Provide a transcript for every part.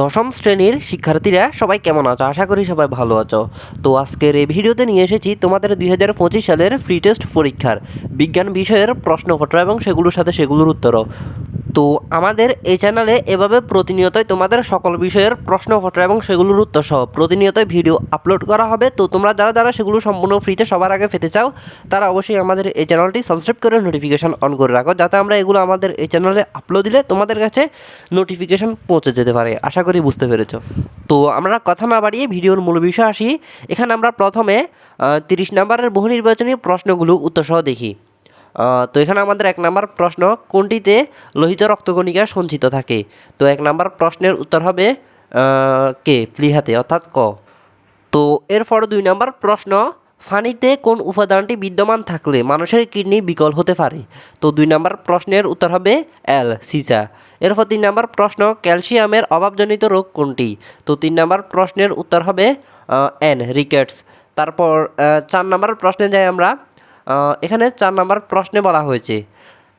দশম শ্রেণির শিক্ষার্থীরা সবাই কেমন আছো? আশা করি সবাই ভালো আছো। তো আজকের এই ভিডিওতে নিয়ে এসেছি তোমাদের দুই হাজার পঁচিশ সালের ফ্রি টেস্ট পরীক্ষার। বিজ্ঞান বিষয়ের প্রশ্নপত্র এবং সেগুলোর সাথে সেগুলোর উত্তরও। তো আমাদের এই চ্যানেলে এভাবে প্রতিনিয়তই তোমাদের সকল বিষয়ের প্রশ্ন প্রশ্নপত্র এবং সেগুলোর উত্তর সহ প্রতিনিয়তই ভিডিও আপলোড করা হবে। তো তোমরা যারা যারা সেগুলো সম্পূর্ণ ফ্রিতে সবার আগে পেতে চাও, তারা অবশ্যই আমাদের এই চ্যানেলটি সাবস্ক্রাইব করে নোটিফিকেশান অন করে রাখো, যাতে আমরা এগুলো আমাদের এই চ্যানেলে আপলোড দিলে তোমাদের কাছে নোটিফিকেশান পৌঁছে যেতে পারে। আশা করি বুঝতে পেরেছ। তো আমরা কথা না বাড়িয়ে ভিডিওর মূল বিষয় আসি। এখানে আমরা প্রথমে তিরিশ নম্বরের বহু নির্বাচনী প্রশ্নগুলো উত্তরসহ দেখি। তো এখানে আমাদের এক নাম্বার প্রশ্ন, কোনটিতে লোহিত রক্তকণিকা সঞ্চিত থাকে? তো এক নাম্বার প্রশ্নের উত্তর হবে কে? প্লিহাতে অর্থাৎ ক। তো এরপর দুই নাম্বার প্রশ্ন, ফানিতে কোন উপাদানটি বিদ্যমান থাকলে মানুষের কিডনি বিকল হতে পারে? তো দুই নাম্বার প্রশ্নের উত্তর হবে এল সিসা এরপর তিন নাম্বার প্রশ্ন, ক্যালসিয়ামের অভাবজনিত রোগ কোনটি? তো তিন নাম্বার প্রশ্নের উত্তর হবে এন রিকেটস তারপর চার নাম্বার প্রশ্নে যাই আমরা এখানে চার নাম্বার প্রশ্নে বলা হয়েছে,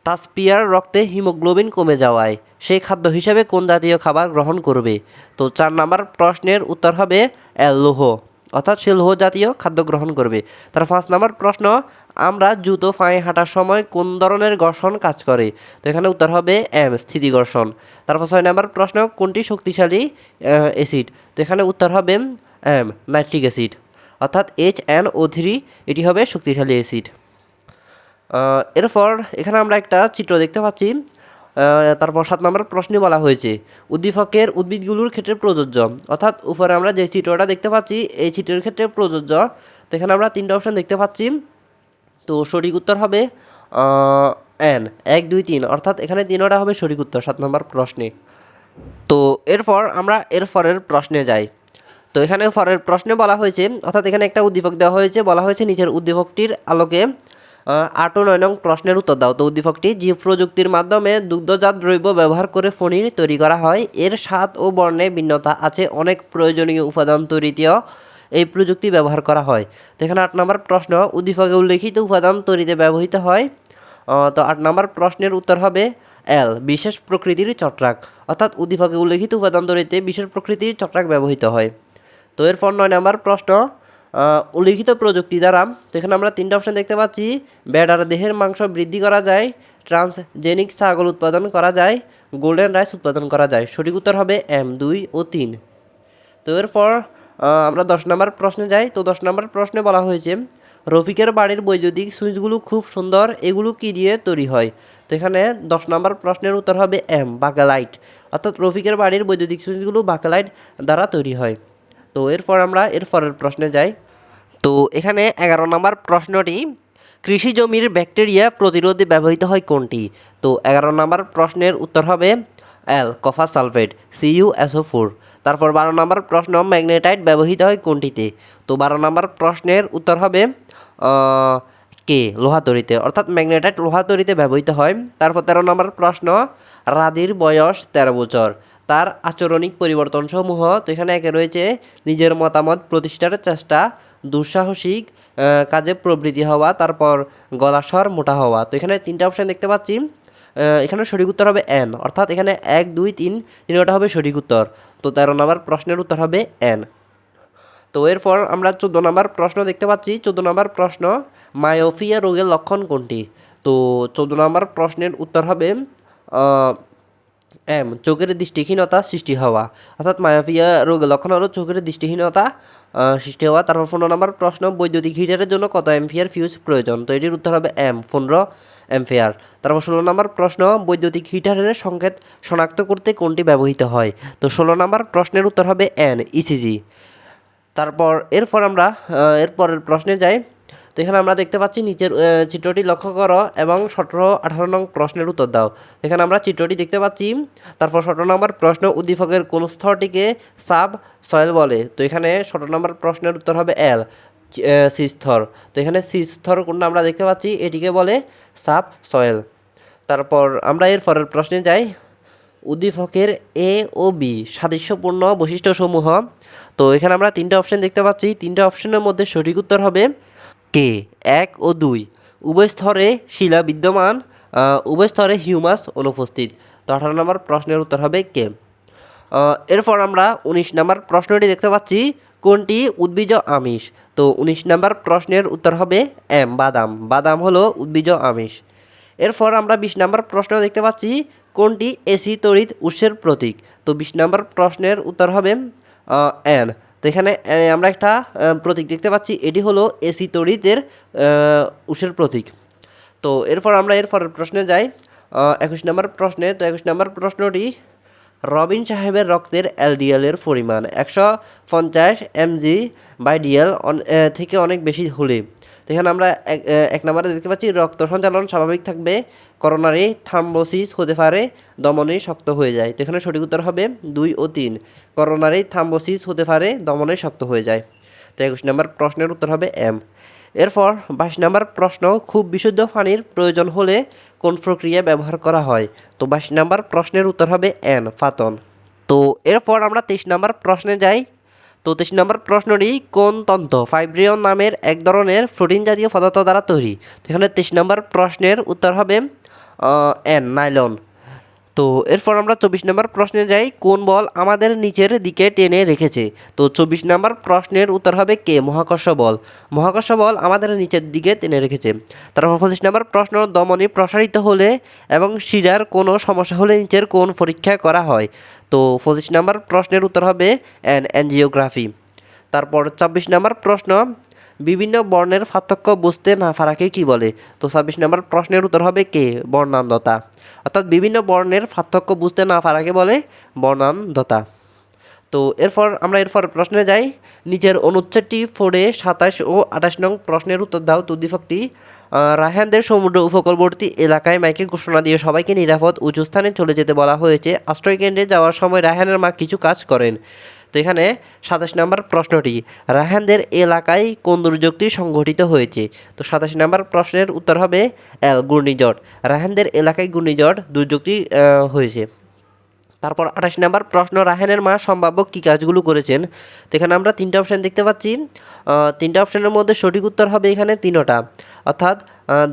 তাসপিয়ার রক্তে হিমোগ্লোবিন কমে যাওয়ায় সেই খাদ্য হিসেবে কোন জাতীয় খাবার গ্রহণ করবে? তো চার নাম্বার প্রশ্নের উত্তর হবে লোহ, অর্থাৎ সে লোহ জাতীয় খাদ্য গ্রহণ করবে। তার পাঁচ নাম্বার প্রশ্ন, আমরা জুতো পায়ে হাঁটার সময় কোন ধরনের ঘর্ষণ কাজ করে? তো এখানে উত্তর হবে এম, স্থিতি ঘর্ষণ। তারপর ছয় নাম্বার প্রশ্ন, কোনটি শক্তিশালী অ্যাসিড তো এখানে উত্তর হবে এম নাইট্রিক অ্যাসিড অর্থাৎ এইচ এন ও থ্রি এটি হবে শক্তিশালী অ্যাসিড এরপর এখানে আমরা একটা চিত্র দেখতে পাচ্ছি। তারপর সাত নম্বর প্রশ্নে বলা হয়েছে, উদ্দীপকের উদ্ভিদগুলোর ক্ষেত্রে প্রযোজ্য। অর্থাৎ উপরে আমরা যে চিত্রটা দেখতে পাচ্ছি, এই চিত্রের ক্ষেত্রে প্রযোজ্য। তো এখানে আমরা তিনটা অপশন দেখতে পাচ্ছি। তো সঠিক উত্তর হবে এন এক, দুই, তিন। অর্থাৎ এখানে তিনটা হবে সঠিক উত্তর, সাত নম্বর প্রশ্নে। তো এরপর আমরা এরপরের প্রশ্নে যাই। তো এখানে ফরের প্রশ্নে বলা হয়েছে, অর্থাৎ এখানে একটা উদ্দীপক দেওয়া হয়েছে, বলা হয়েছে নিচের উদ্দীপকটির আলোকে আট ও নয় নং প্রশ্নের উত্তর দাও। তো উদ্দীপকটি জীব প্রযুক্তির মাধ্যমে দুগ্ধজাত দ্রব্য ব্যবহার করে পনির তৈরি করা হয়। এর স্বাদ ও বর্ণে ভিন্নতা আছে, অনেক প্রয়োজনীয় উপাদান তৈরিতেও এই প্রযুক্তি ব্যবহার করা হয়। তো এখানে আট নম্বর প্রশ্ন, উদ্দীপকে উল্লেখিত উপাদান তৈরিতে ব্যবহৃত হয়? তো আট নম্বর প্রশ্নের উত্তর হবে এল বিশেষ প্রকৃতির চট্রাক। অর্থাৎ উদ্দীপকে উল্লেখিত উপাদান তৈরিতে বিশেষ প্রকৃতির চট্রাক ব্যবহৃত হয়। তো এরপর নয় নাম্বার প্রশ্ন উল্লিখিত প্রযুক্তি দ্বারা, তো এখানে আমরা তিনটা অপশন দেখতে পাচ্ছি। বেড়ার দেহের মাংস বৃদ্ধি করা যায় ট্রান্সজেনিক ছাগল উৎপাদন করা যায় গোল্ডেন রাইস উৎপাদন করা যায়। সঠিক উত্তর হবে এম, দুই ও তিন। তো এরপর আমরা দশ নম্বর প্রশ্নে যাই। তো দশ নম্বর প্রশ্নে বলা হয়েছে, রফিকের বাড়ির বৈদ্যুতিক সুইচগুলো খুব সুন্দর, এগুলো কি দিয়ে তৈরি হয়? তো এখানে দশ নম্বর প্রশ্নের উত্তর হবে এম বাকালাইট অর্থাৎ রফিকের বাড়ির বৈদ্যুতিক সুইচগুলো বাকালাইট দ্বারা তৈরি হয়। তো এরপর আমরা এরপরের প্রশ্নে যাই। তো এখানে এগারো নম্বর প্রশ্নটি, কৃষি জমির ব্যাকটেরিয়া প্রতিরোধে ব্যবহৃত হয় কোনটি? তো এগারো নম্বর প্রশ্নের উত্তর হবে এল copper sulphate CU SO four তারপর বারো নম্বর প্রশ্ন, ম্যাগনেটাইট ব্যবহৃত হয় কোনটিতে? তো বারো নম্বর প্রশ্নের উত্তর হবে কে লোহা তৈরিতে। অর্থাৎ ম্যাগনেটাইট লোহা তৈরিতে ব্যবহৃত হয়। তারপর তেরো নম্বর প্রশ্ন, রাধির বয়স তেরো বছর। তার আচরণিক পরিবর্তনসমূহ, তো এখানে একে রয়েছে নিজের মতামত, প্রতিষ্ঠার চেষ্টা, দুঃসাহসিক কাজে প্রবৃত্তি হওয়া, তারপর গলাস্বর, মোটা হওয়া। তো এখানে তিনটা অপশান দেখতে পাচ্ছি। এখানে সঠিক উত্তর হবে এন অর্থাৎ এখানে এক, দুই, তিন, তিনটা হবে সঠিক উত্তর। তো তেরো নম্বর প্রশ্নের উত্তর হবে এন তো এরপর আমরা চোদ্দ নম্বর প্রশ্ন দেখতে পাচ্ছি। চোদ্দ নম্বর প্রশ্ন, মায়োফিয়া রোগের লক্ষণ কোনটি? তো চোদ্দ নম্বর প্রশ্নের উত্তর হবে এম, চোখের দৃষ্টিহীনতা সৃষ্টি হওয়া। অর্থাৎ মায়োপিয়া রোগের লক্ষণ হলো চোখের দৃষ্টিহীনতা সৃষ্টি হওয়া। তারপর পনেরো নম্বর, প্রশ্ন, বৈদ্যুতিক হিটারের জন্য কত এমফিয়ার ফিউজ প্রয়োজন? তো এটির উত্তর হবে এম, পনেরো এমফিয়ার তারপর ষোলো নম্বর, প্রশ্ন, বৈদ্যুতিক হিটারের সংকেত শনাক্ত করতে কোনটি ব্যবহৃত হয়? তো ষোলো নম্বর, প্রশ্নের উত্তর হবে এন ইসিজি তারপর, এরপর আমরা এরপরের প্রশ্নে যাই। তো এখানে আমরা দেখতে পাচ্ছি নিচের চিত্রটি লক্ষ্য করো এবং সতেরো আঠারো নং প্রশ্নের উত্তর দাও। এখানে আমরা চিত্রটি দেখতে পাচ্ছি, তারপর সতেরো নম্বর প্রশ্ন উদ্দীপকের কোন স্তরটিকে সাব সয়েল বলে। তো এখানে সতেরো নম্বর প্রশ্নের উত্তর হবে এল সি স্তর তো এখানে সি স্তর কোনটা আমরা দেখতে পাচ্ছি, এটিকে বলে সাব সয়েল। তারপর আমরা এর পরের প্রশ্নে যাই। উদ্দীপকের এ ও বি সাদৃশ্যপূর্ণ বৈশিষ্ট্যসমূহ। তো এখানে আমরা তিনটা অপশন দেখতে পাচ্ছি। তিনটা অপশনের মধ্যে সঠিক উত্তর হবে কে? এক ও দুই। উভয় স্তরে শিলা বিদ্যমান উভয় স্তরে হিউমাস অনুপস্থিত। তো আঠারো নম্বর প্রশ্নের উত্তর হবে কে? এরপর আমরা উনিশ নাম্বার প্রশ্নটি দেখতে পাচ্ছি, কোনটি? উদ্ভিজ আমিষ। তো উনিশ নাম্বার প্রশ্নের উত্তর হবে এম, বাদাম। বাদাম হলো উদ্ভিজ আমিষ। এরপর আমরা বিশ নাম্বার প্রশ্ন দেখতে পাচ্ছি, কোনটি এসি তড়িৎ উৎসের প্রতীক? তো বিশ নাম্বার প্রশ্নের উত্তর হবে এন। তো এখানে আমরা একটা প্রতীক দেখতে পাচ্ছি। এটি হলো এসি তড়িতের উষের প্রতীক। তো এরপর আমরা এরপরের প্রশ্নে যাই। একুশ নম্বর প্রশ্নে, তো একুশ নম্বর প্রশ্নটি, রবিন সাহেবের রক্তের এলডিএলের পরিমাণ। একশো পঞ্চাশ এমজি বাই ডিএল থেকে অনেক বেশি হলে। তো এখানে আমরা এক নম্বরে দেখতে পাচ্ছি রক্ত সঞ্চালন স্বাভাবিক থাকবে, করোনারি থাম্বোসিস হতে পারে, দমনে শক্ত হয়ে যায়। তো এখানে সঠিক উত্তর হবে দুই ও তিন। করোনারি থাম্বোসিস হতে পারে, দমনে শক্ত হয়ে যায়। তো একুশ নম্বর প্রশ্নের উত্তর হবে এম। এরপর বাইশ নম্বর প্রশ্ন, খুব বিশুদ্ধ পানির প্রয়োজন হলে কোন প্রক্রিয়া ব্যবহার করা হয়? তো বাইশ নম্বর প্রশ্নের উত্তর হবে এন, ফাতন। তো এরপর আমরা তেইশ নম্বর প্রশ্নে যাই। তো তেইশ নম্বর প্রশ্নটি, কোন তন্ত্র? ফাইব্রিয়ন নামের এক ধরনের প্রোটিন জাতীয় পদার্থ দ্বারা তৈরি। তো এখানে তেইশ নম্বর প্রশ্নের উত্তর হবে এন নাইলন তো এরপর আমরা চব্বিশ নম্বর প্রশ্নে যাই, কোন বল আমাদের নিচের দিকে টেনে রেখেছে? তো চব্বিশ নম্বর প্রশ্নের উত্তর হবে কে? মহাকর্ষ বল। মহাকর্ষ বল আমাদের নিচের দিকে টেনে রেখেছে। তারপর পঁচিশ নম্বর প্রশ্ন, দমনী প্রসারিত হলে এবং শিরার কোনো সমস্যা হলে নিচের কোন পরীক্ষা করা হয়? তো পঁচিশ নম্বর প্রশ্নের উত্তর হবে অ্যান, অ্যানজিওগ্রাফি। তারপর ছাব্বিশ নম্বর প্রশ্ন বিভিন্ন বর্ণের পার্থক্য বুঝতে না পারাকে কি বলে? তো ছাব্বিশ নম্বর প্রশ্নের উত্তর হবে কে? বর্ণান্ধতা। অর্থাৎ বিভিন্ন বর্ণের পার্থক্য বুঝতে না পারাকে বলে বর্ণান্ধতা। তো এরপর আমরা এরপর প্রশ্নে যাই। নিচের অনুচ্ছেদটি ফোরে সাতাশ ও আঠাশ নং প্রশ্নের উত্তর দাও তো উদ্দীপকটি। আহ, রায়হানদের সমুদ্র উপকূলবর্তী এলাকায় মাইকে ঘোষণা দিয়ে সবাইকে নিরাপদ উঁচু স্থানে চলে যেতে বলা হয়েছে। আশ্রয়কেন্দ্রে যাওয়ার সময় রায়হানের মা কিছু কাজ করেন। তো এখানে সাতাশ নম্বর প্রশ্নটি রায়হানদের এলাকায় কোন দুর্যোগটি সংঘটিত হয়েছে? তো সাতাশ নম্বর প্রশ্নের উত্তর হবে এল, ঘূর্ণিঝড়। রায়হানদের এলাকায় ঘূর্ণিঝড় দুর্যোগটি হয়েছে। তারপর আঠাশ নাম্বার প্রশ্ন, রাহেনের মা সম্ভাব্য কী কাজগুলো করেছেন? তো এখানে আমরা তিনটা অপশান দেখতে পাচ্ছি। তিনটা অপশানের মধ্যে সঠিক উত্তর হবে এখানে তিনোটা। অর্থাৎ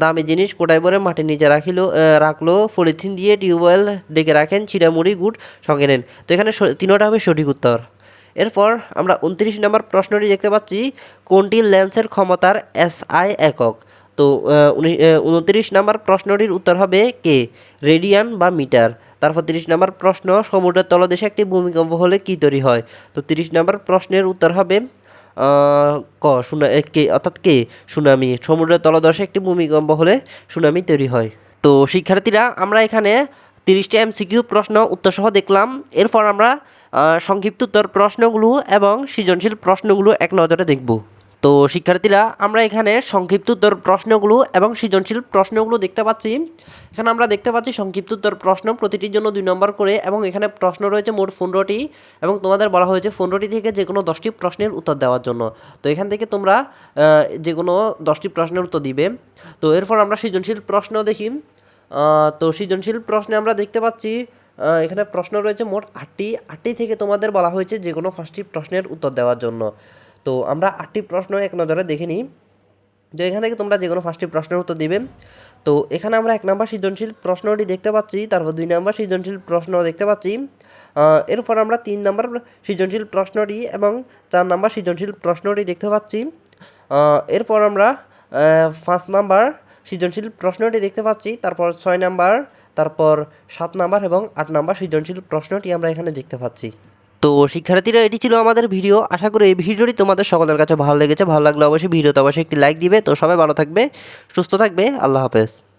দামি জিনিস কোটায় ভরে মাটির নিচে রাখিল রাখল, পলিথিন দিয়ে টিউবওয়েল ডেকে রাখেন চিড়ামুড়ি গুড় সঙ্গে নেন। তো এখানে তিনোটা হবে সঠিক উত্তর। এরপর আমরা উনত্রিশ নম্বর প্রশ্নটি দেখতে পাচ্ছি, কোনটি লেন্সের ক্ষমতার এসআই একক? তো উনত্রিশ নম্বর প্রশ্নটির উত্তর হবে কে? রেডিয়ান বা মিটার? তারপর তিরিশ নম্বর প্রশ্ন, সমুদ্রের তলদেশে একটি ভূমিকম্প হলে কী তৈরি হয়? তো তিরিশ নম্বর প্রশ্নের উত্তর হবে ক, সুনা কে, অর্থাৎ কে? সুনামি। সমুদ্রের তলদেশে একটি ভূমিকম্প হলে সুনামি তৈরি হয়। তো, শিক্ষার্থীরা, আমরা এখানে তিরিশটি এমসিকিউ প্রশ্ন উত্তরসহ দেখলাম। এরপর আমরা আহ, সংক্ষিপ্ত উত্তর প্রশ্নগুলো এবং সৃজনশীল প্রশ্নগুলো এক নজরে দেখব। তো শিক্ষার্থীরা আমরা এখানে সংক্ষিপ্ত উত্তর প্রশ্নগুলো এবং সৃজনশীল প্রশ্নগুলো দেখতে পাচ্ছি। এখানে আমরা দেখতে পাচ্ছি সংক্ষিপ্ত উত্তর প্রশ্ন প্রতিটির জন্য দুই নম্বর করে এবং এখানে প্রশ্ন রয়েছে মোট পনেরোটি এবং তোমাদের বলা হয়েছে পনেরোটি থেকে যে কোনো দশটি প্রশ্নের উত্তর দেওয়ার জন্য। তো এখান থেকে তোমরা যে কোনো দশটি প্রশ্নের উত্তর দিবে। তো এরপর আমরা সৃজনশীল প্রশ্ন দেখি। তো সৃজনশীল প্রশ্নে আমরা দেখতে পাচ্ছি এখানে প্রশ্ন রয়েছে মোট আটটি আটটি থেকে তোমাদের বলা হয়েছে যে কোনো পাঁচটি প্রশ্নের উত্তর দেওয়ার জন্য। তো আমরা আটটি প্রশ্ন এক নজরে দেখে নিই। যে এখান থেকে তোমরা যে কোনো পাঁচটি প্রশ্নের উত্তর দিবে। তো এখানে আমরা এক নম্বর সৃজনশীল প্রশ্নটি দেখতে পাচ্ছি, তারপর দুই নম্বর সৃজনশীল প্রশ্ন দেখতে পাচ্ছি। এরপর আমরা তিন নম্বর সৃজনশীল প্রশ্নটি এবং চার নম্বর সৃজনশীল প্রশ্নটি দেখতে পাচ্ছি। এরপর আমরা পাঁচ নাম্বার সৃজনশীল প্রশ্নটি দেখতে পাচ্ছি, তারপর ছয় নাম্বার তারপর সাত নাম্বার এবং আট নাম্বার সৃজনশীল প্রশ্নটি আমরা এখানে দেখতে পাচ্ছি। তো শিক্ষার্থীরা, এটি ছিল আমাদের ভিডিও। আশা করি এই ভিডিওটি তোমাদের সকলের কাছে ভালো লেগেছে। ভালো লাগলে অবশ্যই ভিডিওতে অবশ্যই একটি লাইক দিবে। তো সবাই ভালো থাকবে, সুস্থ থাকবে। আল্লাহ হাফেজ।